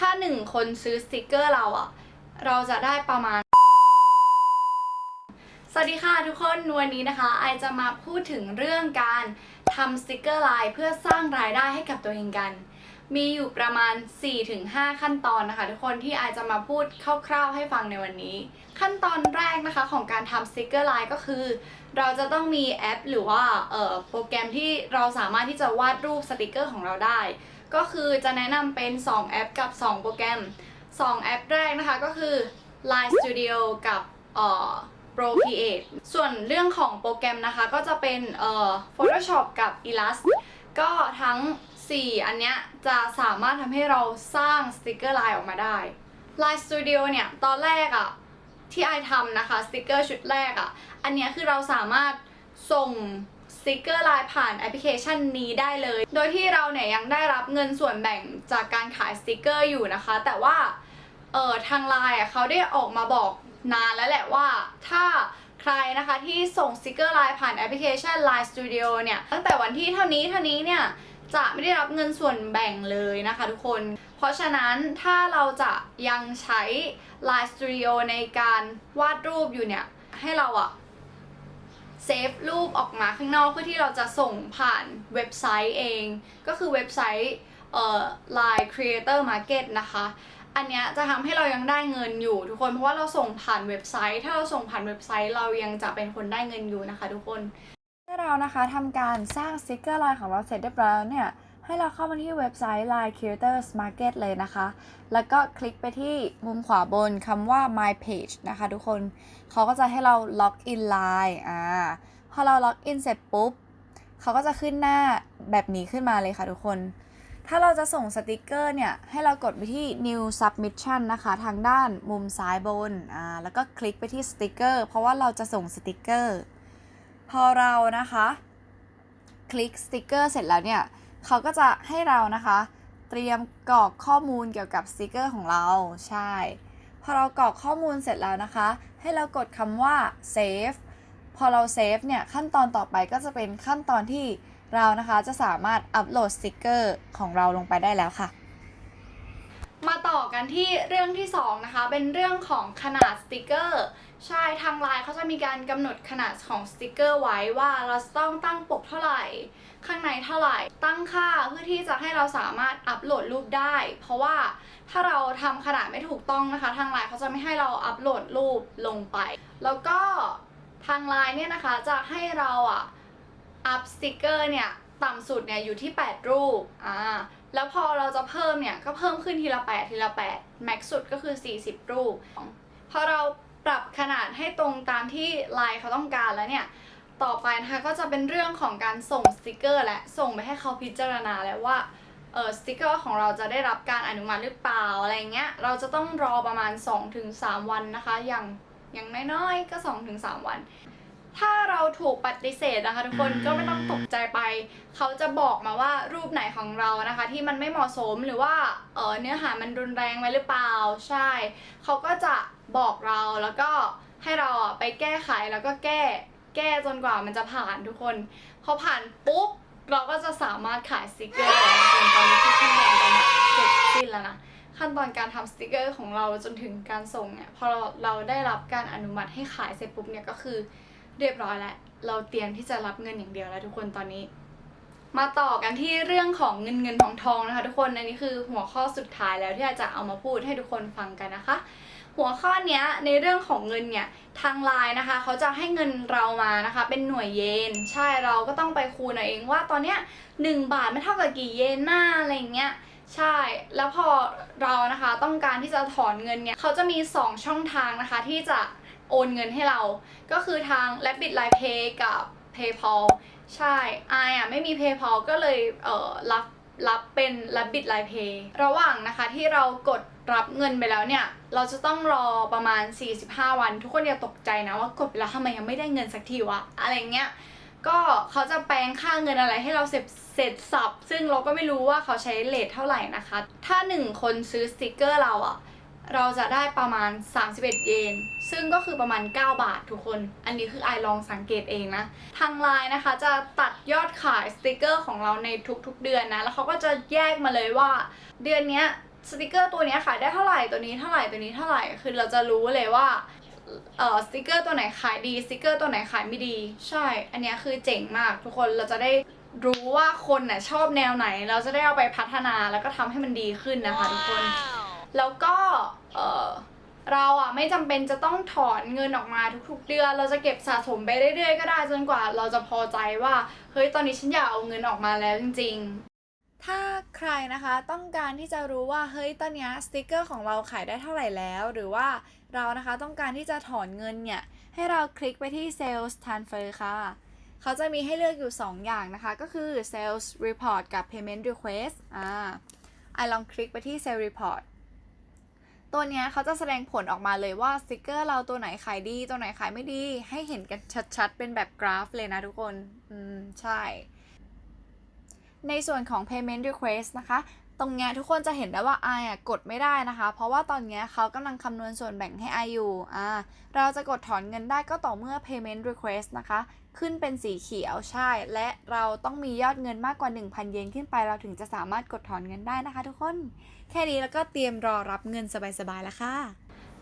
ถ้าหนึ่งคนซื้อสติกเกอร์เราอะเราจะได้ประมาณ สวัสดีค่ะทุกคนวันนี้นะคะ ไอจะมาพูดถึงเรื่องการทำสติกเกอร์ไลน์เพื่อสร้างรายได้ให้กับตัวเองกัน มีอยู่ประมาณ 4-5 ขั้นตอนนะคะ ทุกคนที่ไอจะมาพูดคร่าวๆให้ฟังในวันนี้ ขั้นตอนแรกนะคะของการทำสติกเกอร์ไลน์ก็คือ เราจะต้องมีแอป หรือว่าโปรแกรมที่เราสามารถที่จะวาดรูปสติกเกอร์ของเราได้ ก็คือจะแนะนำเป็น 2 แอปกับ 2 โปรแกรม 2 แอปแรกนะคะก็คือ Line Studio กับเอ่อ Procreate ส่วนเรื่องของโปรแกรมนะคะก็จะเป็นเอ่อ Photoshop กับ Illust ก็ทั้ง 4 อันเนี้ยจะสามารถทำให้เราสร้างสติกเกอร์ไลน์ออกมาได้ Line Studio เนี่ยตอนแรกอะที่ไอทำนะคะสติกเกอร์ชุดแรกอะอันเนี้ยคือเราสามารถส่ง สติกเกอร์ไลน์ผ่านแอปพลิเคชันนี้ได้เลย โดยที่เราเนี่ยยังได้รับเงินส่วนแบ่งจากการขายสติกเกอร์อยู่นะคะ แต่ว่าเออทางไลน์เขาได้ออกมาบอกนานแล้วแหละว่าถ้าใครนะคะที่ส่งสติกเกอร์ไลน์ผ่านแอปพลิเคชัน Line Studio เนี่ยตั้งแต่วันที่เท่านี้เท่านี้เนี่ยจะไม่ได้รับเงินส่วนแบ่งเลยนะคะทุกคน เพราะฉะนั้นถ้าเราจะยังใช้ Line Studio ในการวาดรูปอยู่เนี่ยให้เราอะ เซฟรูปออกมาข้างนอกเพื่อที่เราจะส่งผ่านเว็บไซต์เอง ก็คือเว็บไซต์เอ่อ Line Creator Market นะคะ อันเนี้ยจะทำให้เรายังได้เงินอยู่ทุกคนเพราะว่าเราส่งผ่านเว็บไซต์ ถ้าเราส่งผ่านเว็บไซต์เรายังจะเป็นคนได้เงินอยู่นะคะ ทุกคน เมื่อเรานะคะทำการสร้างสติกเกอร์ไลน์ของเราเสร็จเรียบร้อยแล้วเนี่ย ให้เราเข้ามาที่เว็บไซต์ Line Creators Market เลยนะคะ แล้วก็คลิกไปที่มุมขวาบนคำว่า My Page นะคะทุกคน เขาก็จะให้เราล็อกอิน Line อ่า พอเราล็อกอินเสร็จปุ๊บ เขาก็จะขึ้นหน้าแบบนี้ขึ้นมาเลยค่ะทุกคน ถ้าเราจะส่งสติกเกอร์เนี่ย ให้เรากดไปที่ New Submission นะคะ ทางด้านมุมซ้ายบน อ่า แล้วก็คลิกไปที่สติกเกอร์ เพราะว่าเราจะส่งสติกเกอร์ พอเรานะคะ คลิกสติกเกอร์เสร็จแล้วเนี่ย เขาก็จะให้เรานะคะ เตรียมกรอกข้อมูลเกี่ยวกับสติกเกอร์ของเราใช่พอเรากรอกข้อมูลเสร็จแล้วนะคะ ให้เรากดคำว่า save พอเรา save เนี่ยขั้นตอนต่อไปก็จะเป็นขั้นตอนที่เรานะคะจะสามารถอัปโหลดสติกเกอร์ของเราลงไปได้แล้วค่ะ มาต่อกันที่เรื่องที่สองนะคะ เป็นเรื่องของขนาดสติกเกอร์ใช่ทางไลน์เขาจะมีการกำหนดขนาดของสติกเกอร์ไว้ว่าเราต้องตั้งปกเท่าไหร่ ข้างในเท่าไหร่ ตั้งค่าเพื่อที่จะให้เราสามารถอัปโหลดรูปได้ เพราะว่าถ้าเราทำขนาดไม่ถูกต้องนะคะ ทางไลน์เขาจะไม่ให้เราอัปโหลดรูปลงไป แล้วก็ทางไลน์เนี่ยนะคะจะให้เราอะอัพสติกเกอร์เนี่ยต่ำสุดเนี่ยอยู่ที่ 8 รูปอ่า แล้วพอเราจะเพิ่มเนี่ยก็เพิ่มขึ้นทีละ 8 ทีละ 8 แม็กสุดก็คือ 40 รูป พอเราปรับขนาดให้ตรงตามที่ไลน์เขาต้องการแล้วเนี่ย ต่อไปนะคะก็จะเป็นเรื่องของการส่งสติกเกอร์และส่งไปให้เขาพิจารณาแล้วว่าเออสติกเกอร์ของเราจะได้รับการอนุมัติหรือเปล่าอะไรเงี้ย เราจะต้องรอประมาณ 2-3 วันนะคะ อย่างอย่างน้อยๆก็ 2-3 วัน ถ้าเราถูกปฏิเสธนะคะทุกคนก็ไม่ต้องตกใจไป เขาจะบอกมาว่ารูปไหนของเรานะคะ ที่มันไม่เหมาะสมหรือว่าเออเนื้อหามันรุนแรงไปหรือเปล่าใช่ เขาก็จะบอกเราแล้วก็ให้เราอะไปแก้ไขแล้วก็แก้แก้จนกว่ามันจะผ่านทุกคนพอผ่านปุ๊บเราก็จะสามารถขายสติกเกอร์แล้วจนตอนนี้คือขั้นตอนการเสร็จสิ้นแล้วนะขั้นตอนการทำสติกเกอร์ของเราจนถึงการส่งเนี่ยพอเราเราได้รับการอนุมัติให้ขายเสร็จปุ๊บเนี่ยก็คือ เรียบร้อยแล้ว เราเตรียมที่จะรับเงินอย่างเดียวแล้วทุกคนตอนนี้ มาต่อกันที่เรื่องของเงินเงินทองทองนะคะ ทุกคนอันนี้คือหัวข้อสุดท้ายแล้วที่อาจจะเอามาพูดให้ทุกคนฟังกันนะคะ หัวข้อนี้ในเรื่องของเงินเนี่ยทางไลน์นะคะ เขาจะให้เงินเรามานะคะ เป็นหน่วยเยน ใช่เราก็ต้องไปคูณเอาเองว่าตอนเนี้ยหนึ่งบาทไม่เท่ากับกี่เยนหน้าอะไรอย่างเงี้ยใช่ แล้วพอเรานะคะต้องการที่จะถอนเงินเนี่ย เขาจะมี 2 ช่องทางนะคะที่จะ โอนเงินให้เรา ก็คือทาง Rabbit Line Pay กับ PayPal ใช่ไออะไม่มี PayPal ก็เลยเอ่อรับรับเป็น Rabbit Line Pay ระหว่างนะคะที่เรากดรับเงินไปแล้วเนี่ย เราจะต้องรอประมาณ 45 วัน ทุกคนอย่าตกใจนะว่ากดไปแล้วทำไมยังไม่ได้เงินสักทีวะ อะไรเงี้ย ก็เขาจะแปลงค่าเงินอะไรให้เราเสร็จเสร็จสับ ซึ่งเราก็ไม่รู้ว่าเขาใช้เลทเท่าไหร่นะคะ ถ้า 1 คนซื้อสติกเกอร์เราอะ เราจะได้ประมาณ 31 เยน ซึ่งก็คือประมาณ 9 บาททุกคน อันนี้คือไอลองสังเกตเองนะ ทางไลน์นะคะจะตัดยอดขายสติกเกอร์ของเราในทุกๆเดือนนะ แล้วเขาก็จะแยกมาเลยว่า เดือนนี้สติกเกอร์ตัวนี้ขายได้เท่าไหร่ตัวนี้เท่าไหร่ตัวนี้เท่าไหร่ คือเราจะรู้เลยว่าเออสติกเกอร์ตัวไหนขายดีสติกเกอร์ตัวไหนขายไม่ดี ใช่ อันนี้คือเจ๋งมากทุกคนเราจะได้รู้ว่าคนน่ะชอบแนวไหน เราจะได้เอาไปพัฒนาแล้วก็ทำให้มันดีขึ้นนะคะ ทุกคน แล้วก็เออเราอะไม่จำเป็นจะต้องถอนเงินออกมาทุกๆ เดือน เราจะเก็บสะสมไปเรื่อยๆ ก็ได้จนกว่า เราจะพอใจว่าเฮ้ยตอนนี้ฉันอยากเอาเงินออกมาแล้วจริง ๆ ถ้าใครนะคะต้องการที่จะรู้ว่าเฮ้ยตอนนี้สติกเกอร์ของเราขายได้เท่าไหร่แล้ว หรือว่าเรานะคะต้องการที่จะถอนเงินเนี่ยให้เราคลิกไปที่ Sales Transfer ค่ะ เขาจะมีให้เลือกอยู่ 2 อย่างนะคะ ก็คือ Sales Report กับ Payment Request อ่าไอลองคลิกไปที่ Sales Report ตัวเนี้ยเขาจะแสดงผลออกมาเลยว่าสติกเกอร์เราตัวไหนขายดี ตัวไหนขายไม่ดี ให้เห็นกันชัดๆ เป็นแบบกราฟเลยนะทุกคน อืม ใช่ ในส่วนของ payment request นะคะ ตรงเนี้ยทุกคนจะเห็นได้ว่าไออะกดไม่ได้นะคะ เพราะว่าตอนเนี้ยเขากำลังคำนวณส่วนแบ่งให้ไออยู่อ่าเราจะกดถอนเงินได้ก็ต่อเมื่อ payment request นะคะ ขึ้นเป็นสีเขียวใช่ และเราต้องมียอดเงินมากกว่า 1,000 เยนขึ้นไป เราถึงจะสามารถกดถอนเงินได้นะคะ ทุกคน แค่นี้แล้วก็เตรียมรอรับเงินสบายๆแล้วค่ะ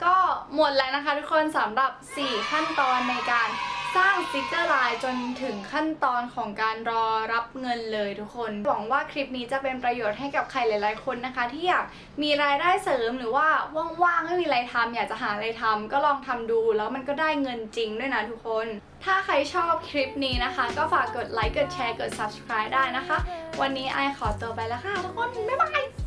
ก็หมดแล้วนะคะ ทุกคนสำหรับ 4 ขั้นตอนในการ สร้างสติกเกอร์ไลน์จนถึงขั้นตอนของการรอรับเงินเลยทุกคน หวังว่าคลิปนี้จะเป็นประโยชน์ให้กับใครหลายๆคนนะคะ ที่อยากมีรายได้เสริมหรือว่าว่างๆไม่มีอะไรทำอยากจะหาอะไรทำก็ลองทำดู แล้วมันก็ได้เงินจริงด้วยนะทุกคน ถ้าใครชอบคลิปนี้นะคะ ก็ฝากกดไลค์กดแชร์กด subscribe ได้นะคะ วันนี้ไอขอตัวไปแล้วค่ะทุกคนบ๊ายบาย